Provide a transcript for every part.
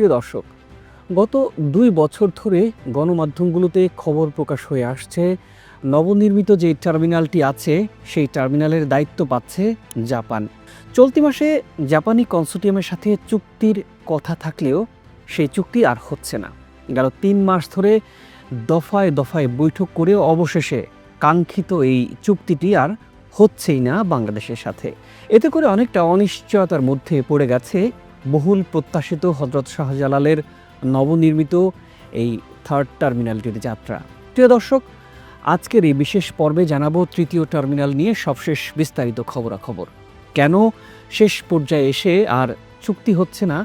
প্রিয় দর্শক, গত দুই বছর ধরে গণমাধ্যমগুলোতে খবর প্রকাশ হয়ে আসছে, নবনির্মিত যে টার্মিনালটি আছে, সেই টার্মিনালের দায়িত্ব পাচ্ছে জাপান। চলতি মাসে জাপানি কনসোর্টিয়ামের সাথে চুক্তির কথা থাকলেও সেই চুক্তি আর হচ্ছে না। গেল তিন মাস ধরে দফায় দফায় বৈঠক করে অবশেষে কাঙ্ক্ষিত এই চুক্তিটি আর হচ্ছেই না বাংলাদেশের সাথে। এতে করে অনেকটা অনিশ্চয়তার মধ্যে পড়ে গেছে বহুল প্রত্যাশিত হজরত শাহজালালের নবনির্মিত এই থার্ড টার্মিনালটির যাত্রা। প্রিয় দর্শক, আজকের এই বিশেষ পর্বে জানাব তৃতীয় টার্মিনাল নিয়ে সবশেষ বিস্তারিত খবরাখবর। কেন শেষ পর্যায়ে এসে আর চুক্তি হচ্ছে না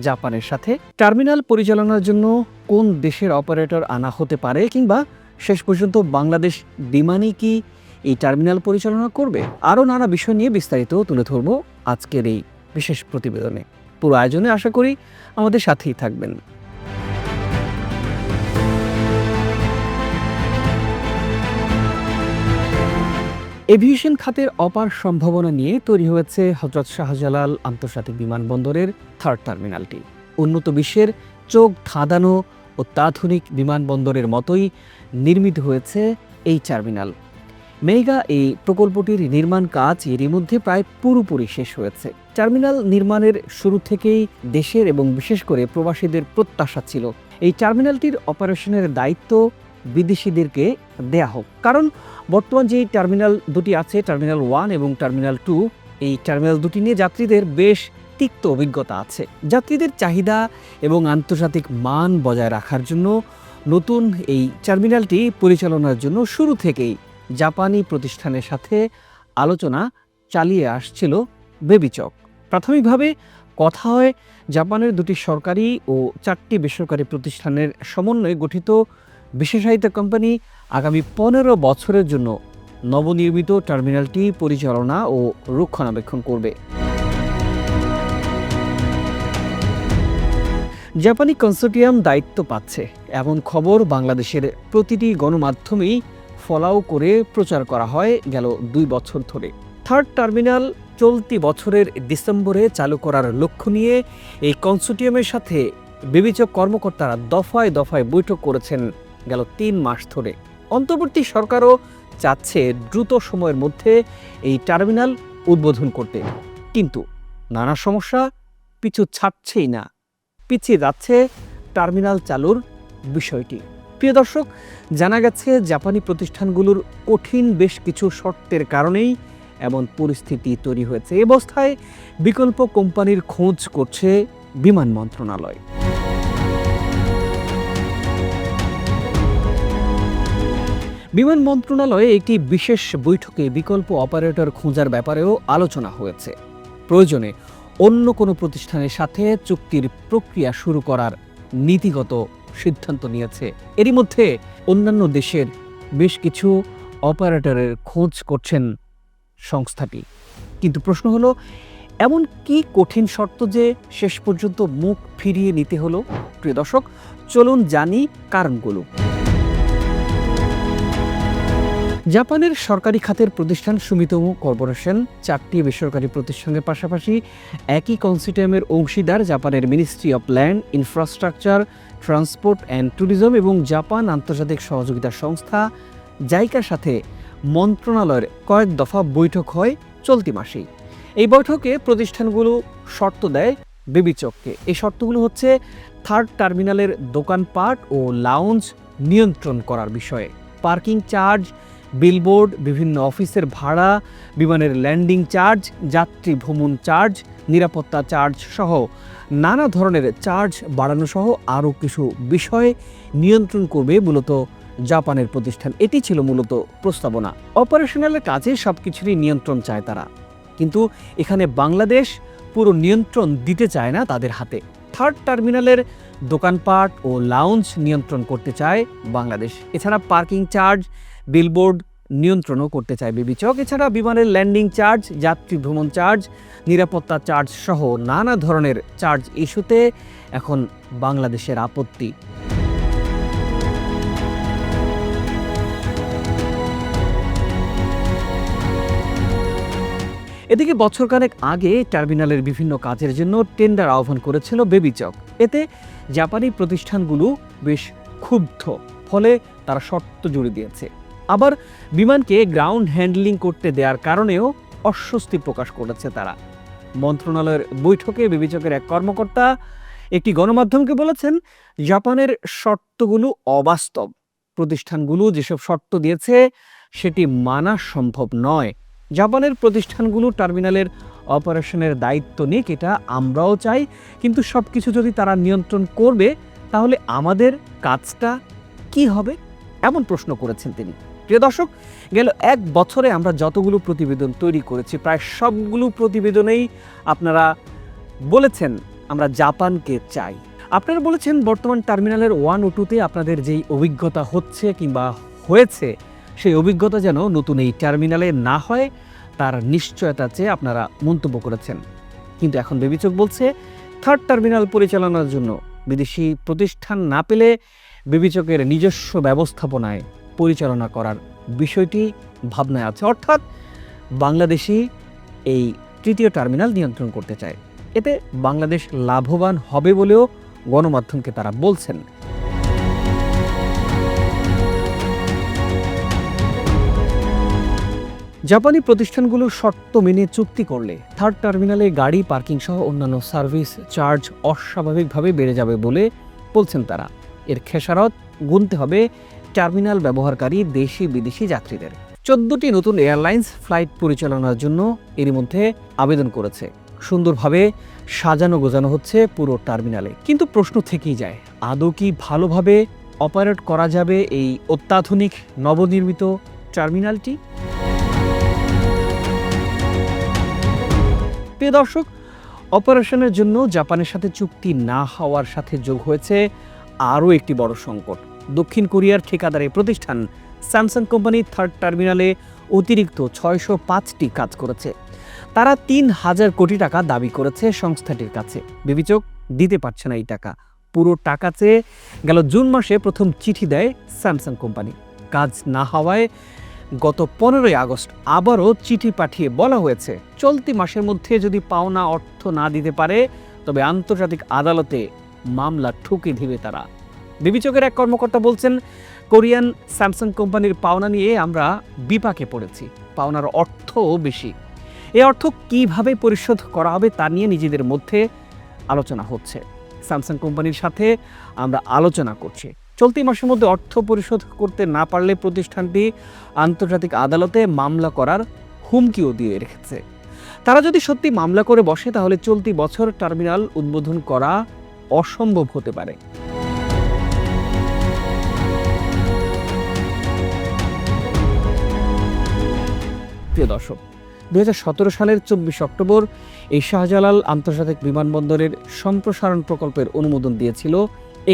জাপানের সাথে? টার্মিনাল পরিচালনার জন্য কোন দেশের অপারেটর আনা হতে পারে কিংবা শেষ পর্যন্ত বাংলাদেশ বিমানই কি এই টার্মিনাল পরিচালনা করবে? আরও নানা বিষয় নিয়ে বিস্তারিত তুলে ধরবো আজকের এই বিশেষ প্রতিবেদনে। পুরো আয়োজনে আশা করি আমাদের সাথেই থাকবেন। এভিয়েশন খাতের অপার সম্ভাবনা নিয়ে তৈরি হয়েছে হজরত শাহজালাল আন্তর্জাতিক বিমানবন্দরের থার্ড টার্মিনালটি। উন্নত বিশ্বের চোখ ধাঁধানো অত্যাধুনিক বিমানবন্দরের মতোই নির্মিত হয়েছে এই টার্মিনাল। মেগা এই প্রকল্পটির নির্মাণ কাজ এরই মধ্যে প্রায় পুরোপুরি শেষ হয়েছে। টার্মিনাল নির্মাণের শুরু থেকেই দেশের এবং বিশেষ করে প্রবাসীদের প্রত্যাশা ছিল। এই টার্মিনালটির অপারেশনের দায়িত্ব বিদেশিদেরকে দেয়া হোক। কারণ বর্তমান যে টার্মিনাল দুটি আছে, টার্মিনাল ওয়ান এবং টার্মিনাল টু, এই টার্মিনাল দুটি নিয়ে যাত্রীদের বেশ তিক্ত অভিজ্ঞতা আছে। যাত্রীদের চাহিদা এবং আন্তর্জাতিক মান বজায় রাখার জন্য নতুন এই টার্মিনালটি পরিচালনার জন্য শুরু থেকেই জাপানি প্রতিষ্ঠানের সাথে আলোচনা চালিয়ে আসছিল বেবিচক। প্রাথমিকভাবে কথা হয় জাপানের দুটি সরকারি ও চারটি বেসরকারি প্রতিষ্ঠানের সমন্বয়ে গঠিত বিশেষায়িত কোম্পানি আগামী পনেরো বছরের জন্য নবনির্মিত টার্মিনালটি পরিচালনা ও রক্ষণাবেক্ষণ করবে। জাপানি কনসোর্টিয়াম দায়িত্ব পাচ্ছে। এমন খবর বাংলাদেশের প্রতিটি গণমাধ্যমেই ফলাও করে প্রচার করা হয় গেল দুই বছর ধরে। থার্ড টার্মিনাল চলতি বছরের ডিসেম্বরে চালু করার লক্ষ্য নিয়ে এই কনসোর্টিয়ামের সাথে বিবেচক কর্মকর্তারা দফায় দফায় বৈঠক করেছেন গেল তিন মাস ধরে। অন্তর্বর্তী সরকারও চাচ্ছে দ্রুত সময়ের মধ্যে এই টার্মিনাল উদ্বোধন করতে। কিন্তু নানা সমস্যা পিছু ছাড়ছেই না। পিছিয়ে যাচ্ছে টার্মিনাল চালুর বিষয়টি। প্রিয় দর্শক, জানা গেছে জাপানি প্রতিষ্ঠানগুলোর কঠিন বেশ কিছু শর্তের কারণেই এমন পরিস্থিতি তৈরি হয়েছে। এ অবস্থায় বিকল্প কোম্পানির খোঁজ করছে বিমান মন্ত্রণালয়। বিমান মন্ত্রণালয়ে একটি বিশেষ বৈঠকে বিকল্প অপারেটর খোঁজার ব্যাপারেও আলোচনা হয়েছে। প্রয়োজনে অন্য কোনো প্রতিষ্ঠানের সাথে চুক্তির প্রক্রিয়া শুরু করার নীতিগত সিদ্ধান্ত নিয়েছে। এরই মধ্যে অন্যান্য দেশের বেশ কিছু অপারেটরের খোঁজ করছেন সংস্থাটি। কিন্তু প্রশ্ন হলো, এমন কি কঠিন শর্ত যে শেষ পর্যন্ত মুখ ফিরিয়ে নিতে হলো? প্রিয় দর্শক, চলুন জানি কারণগুলো। জাপানের সরকারি খাতের প্রতিষ্ঠান সুমিতম কর্পোরেশন চারটি বেসরকারি প্রতিষ্ঠানের পাশাপাশি একই কনসিটিয়ামের অংশীদার জাপানের Ministry of Land, Infrastructure Transport and Tourism এবং জাপান আন্তর্জাতিক সহযোগিতা সংস্থা জাইকার সাথে মন্ত্রণালয়ের কয়েক দফা বৈঠক হয় চলতি মাসেই। এই বৈঠকে প্রতিষ্ঠানগুলো শর্ত দেয় বিবিচককে এই শর্তগুলো হচ্ছে থার্ড টার্মিনালের দোকানপাট ও লাউঞ্জ নিয়ন্ত্রণ করার বিষয়ে। পার্কিং চার্জ, বিলবোর্ড, বিভিন্ন অফিসের ভাড়া, বিমানের ল্যান্ডিং চার্জ, যাত্রী ভ্রমণ চার্জ, নিরাপত্তা চার্জ সহ নানা ধরনের চার্জ বাড়ানো সহ আরও কিছু বিষয় নিয়ন্ত্রণ করবে মূলত জাপানের প্রতিষ্ঠান। এটি ছিল মূলত প্রস্তাবনা। অপারেশনালের কাজে সব কিছুরই নিয়ন্ত্রণ চায় তারা। কিন্তু এখানে বাংলাদেশ পুরো নিয়ন্ত্রণ দিতে চায় না তাদের হাতে। থার্ড টার্মিনালের দোকানপাট ও লাউঞ্জ নিয়ন্ত্রণ করতে চায় বাংলাদেশ। এছাড়া পার্কিং চার্জ, বিলবোর্ড নিয়ন্ত্রণও করতে চায় বিবেচক এছাড়া বিমানের ল্যান্ডিং চার্জ, যাত্রী ভ্রমণ চার্জ, নিরাপত্তা চার্জ সহ নানা ধরনের চার্জ ইস্যুতে এখন বাংলাদেশের আপত্তি। এদিকে বছরখানেক আগে টার্মিনালের বিভিন্ন কাজের জন্য টেন্ডার আহ্বান করেছিল বেবিচক এতে জাপানি প্রতিষ্ঠানগুলো বেশ ক্ষুব্ধ, ফলে তারা শর্ত জুড়ে দিয়েছে। আবার বিমানকে গ্রাউন্ড হ্যান্ডলিং করতে দেওয়ার কারণেও অস্বস্তি প্রকাশ করেছে তারা। মন্ত্রণালয়ের বৈঠকে বিবেচকের এক কর্মকর্তা একটি গণমাধ্যমকে বলেছেন, জাপানের শর্তগুলো অবাস্তব। প্রতিষ্ঠানগুলো যেসব শর্ত দিয়েছে, সেটি মানা সম্ভব নয়। জাপানের প্রতিষ্ঠানগুলো টার্মিনালের অপারেশনের দায়িত্ব নিক, এটা আমরাও চাই। কিন্তু সব কিছু যদি তারা নিয়ন্ত্রণ করবে, তাহলে আমাদের কাজটা কি হবে? এমন প্রশ্ন করেছেন তিনি। প্রিয় দর্শক, গেল এক বছরে আমরা যতগুলো প্রতিবেদন তৈরি করেছি, প্রায় সবগুলো প্রতিবেদনেই আপনারা বলেছেন আমরা জাপানকে চাই। আপনারা বলেছেন বর্তমান টার্মিনালের ওয়ান ও টুতে আপনাদের যেই অভিজ্ঞতা হচ্ছে কিংবা হয়েছে, সেই অভিজ্ঞতা যেন নতুন এই টার্মিনালে না হয়, তার নিশ্চয়তা চেয়ে আপনারা মন্তব্য করেছেন। কিন্তু এখন বেবিচক বলছে, থার্ড টার্মিনাল পরিচালনার জন্য বিদেশি প্রতিষ্ঠান না পেলে বিবেচকের নিজস্ব ব্যবস্থাপনায় পরিচালনা করার বিষয়টি ভাবনায় আছে। অর্থাৎ বাংলাদেশি এই তৃতীয় টার্মিনাল নিয়ন্ত্রণ করতে চায়। এতে বাংলাদেশ লাভবান হবে বলেও গণমাধ্যমকে তারা বলছেন। জাপানি প্রতিষ্ঠানগুলো শর্ত মেনে চুক্তি করলে থার্ড টার্মিনালে গাড়ি, পার্কিং সহ অন্যান্য সার্ভিস চার্জ অস্বাভাবিকভাবে বেড়ে যাবে বলে বলছেন তারা। এর খেসারত গুনতে হবে টার্মিনাল ব্যবহারকারী দেশি বিদেশি যাত্রীদের। চোদ্দটি নতুন এয়ারলাইন্স ফ্লাইট পরিচালনার জন্য এরই মধ্যে আবেদন করেছে। সুন্দরভাবে সাজানো গোজানো হচ্ছে পুরো টার্মিনালে। কিন্তু প্রশ্ন থেকেই যায়, আদৌ কি ভালোভাবে অপারেট করা যাবে এই অত্যাধুনিক নবনির্মিত টার্মিনালটি? প্রিয় দর্শক, অপারেশনের জন্য জাপানের সাথে চুক্তি না হওয়ার সাথে যোগ হয়েছে আরও একটি বড় সংকট। দক্ষিণ কোরিয়ার ঠিকাদারি প্রতিষ্ঠান স্যামসাং কোম্পানি থার্ড টার্মিনালে অতিরিক্ত ছয়শো পাঁচটি কাজ করেছে। তারা তিন হাজার কোটি টাকা দাবি করেছে সংস্থাটির কাছে। বিবেচক দিতে পারছে না এই টাকা। পুরো টাকা চেয়ে গেল জুন মাসে প্রথম চিঠি দেয় স্যামসাং কোম্পানি। কাজ না হওয়ায় গত পনেরোই আগস্ট আবারও চিঠি পাঠিয়ে বলা হয়েছে, চলতি মাসের মধ্যে যদি পাওনা অর্থ না দিতে পারে, তবে আন্তর্জাতিক আদালতে মামলা ঠুকে দিবে তারা। বিবেচকের এক কর্মকর্তা বলছেন, কোরিয়ান স্যামসাং কোম্পানির পাওনা নিয়ে আমরা বিপাকে পড়েছি। পাওনার অর্থও বেশি। এই অর্থ কীভাবে পরিশোধ করা হবে তা নিয়ে নিজেদের মধ্যে আলোচনা হচ্ছে। স্যামসাং কোম্পানির সাথে আমরা আলোচনা করছি। চলতি মাসের মধ্যে অর্থ পরিশোধ করতে না পারলে প্রতিষ্ঠানটি আন্তর্জাতিক আদালতে মামলা করার হুমকিও দিয়ে রেখেছে। তারা যদি সত্যি মামলা করে বসে, তাহলে চলতি বছর টার্মিনাল উদ্বোধন করা অসম্ভব হতে পারে। প্রিয় দর্শক, দুই সালের চব্বিশ অক্টোবর এই শাহজালাল আন্তর্জাতিক বিমানবন্দরের সম্প্রসারণ প্রকল্পের অনুমোদন দিয়েছিল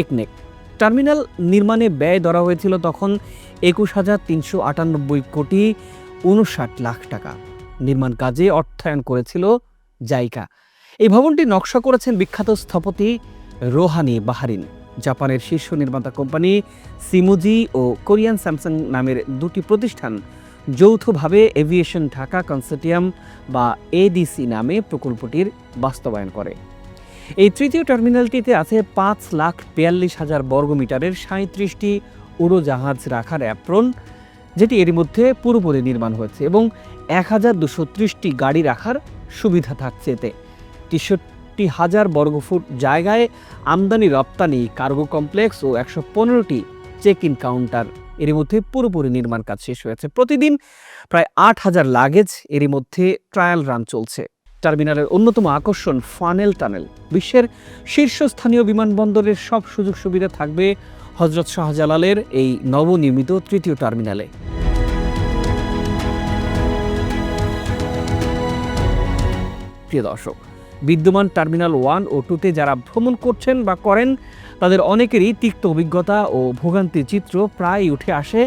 একনেক। টার্মিনাল নির্মাণে ব্যয় ধরা হয়েছিল তখন একুশ হাজার তিনশো আটানব্বই কোটি উনষাট লাখ টাকা। নির্মাণ কাজে অর্থায়ন করেছিল জাইকা। এই ভবনটি নকশা করেছেন বিখ্যাত স্থপতি রোহানি বাহারিন। জাপানের শীর্ষ নির্মাতা কোম্পানি সিমুজি ও কোরিয়ান স্যামসাং নামের দুটি প্রতিষ্ঠান যৌথভাবে এভিয়েশন ঢাকা কনসোর্টিয়াম বা এডিসি নামে প্রকল্পটির বাস্তবায়ন করে। এই তৃতীয় টার্মিনালটিতে আছে পাঁচ লাখ বিয়াল্লিশ হাজার বর্গমিটারের সাঁত্রিশটি উড়োজাহাজ রাখার অ্যাপ্রন, যেটি এর মধ্যে পুরোপুরি নির্মাণ হয়েছে এবং এক হাজার দুশো ত্রিশটি গাড়ি রাখার সুবিধা থাকছে এতে। তেষট্টি হাজার বর্গফুট জায়গায় আমদানি রপ্তানি কার্গো কমপ্লেক্স ও একশো পনেরোটি চেক ইন কাউন্টার এর মধ্যে পুরোপুরি নির্মাণ কাজ শেষ হয়েছে। প্রতিদিন প্রায় আট হাজার লাগেজ এরই মধ্যে ট্রায়াল রান চলছে। টার্মিনালের অন্যতম আকর্ষণ ফানেল টানেল। বিশ্বের শীর্ষস্থানীয় বিমানবন্দরের সব সুযোগ সুবিধা থাকবে হজরত শাহজালালের এই নবনির্মিত তৃতীয় টার্মিনালে। প্রিয় দর্শক বিদ্যমান টার্মিনাল ওয়ান ও টুতে যারা ভ্রমণ করছেন বা করেন, তাদের অনেকেরই তিক্ত অভিজ্ঞতা ও ভোগান্তির চিত্র প্রায়ই উঠে আসে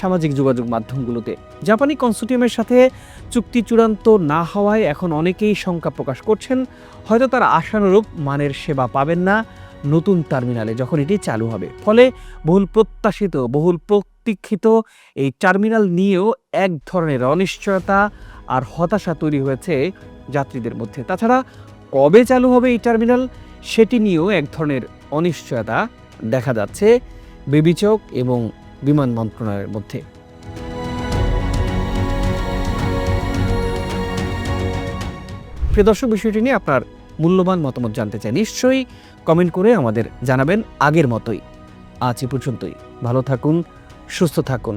সামাজিক যোগাযোগ মাধ্যমগুলোতে। জাপানি কনসোর্টিয়ামের সাথে চুক্তি চূড়ান্ত না হওয়ায় এখন অনেকেই শঙ্কা প্রকাশ করছেন, হয়তো তারা আশানুরূপ মানের সেবা পাবেন না নতুন টার্মিনালে যখন এটি চালু হবে। ফলে বহুল প্রত্যাশিত, বহুল প্রতীক্ষিত এই টার্মিনাল নিয়েও এক ধরনের অনিশ্চয়তা আর হতাশা তৈরি হয়েছে যাত্রীদের মধ্যে। তাছাড়া কবে চালু হবে এই টার্মিনাল সেটি নিয়েও এক ধরনের অনিশ্চয়তা দেখা যাচ্ছে বেবিচক এবং বিমান মন্ত্রণালয়ের মধ্যে। প্রিয় দর্শক, বিষয়টি নিয়ে আপনার মূল্যবান মতামত জানতে চাই নিশ্চয়ই কমেন্ট করে আমাদের জানাবেন আগের মতোই। আজ এ পর্যন্তই। ভালো থাকুন, সুস্থ থাকুন।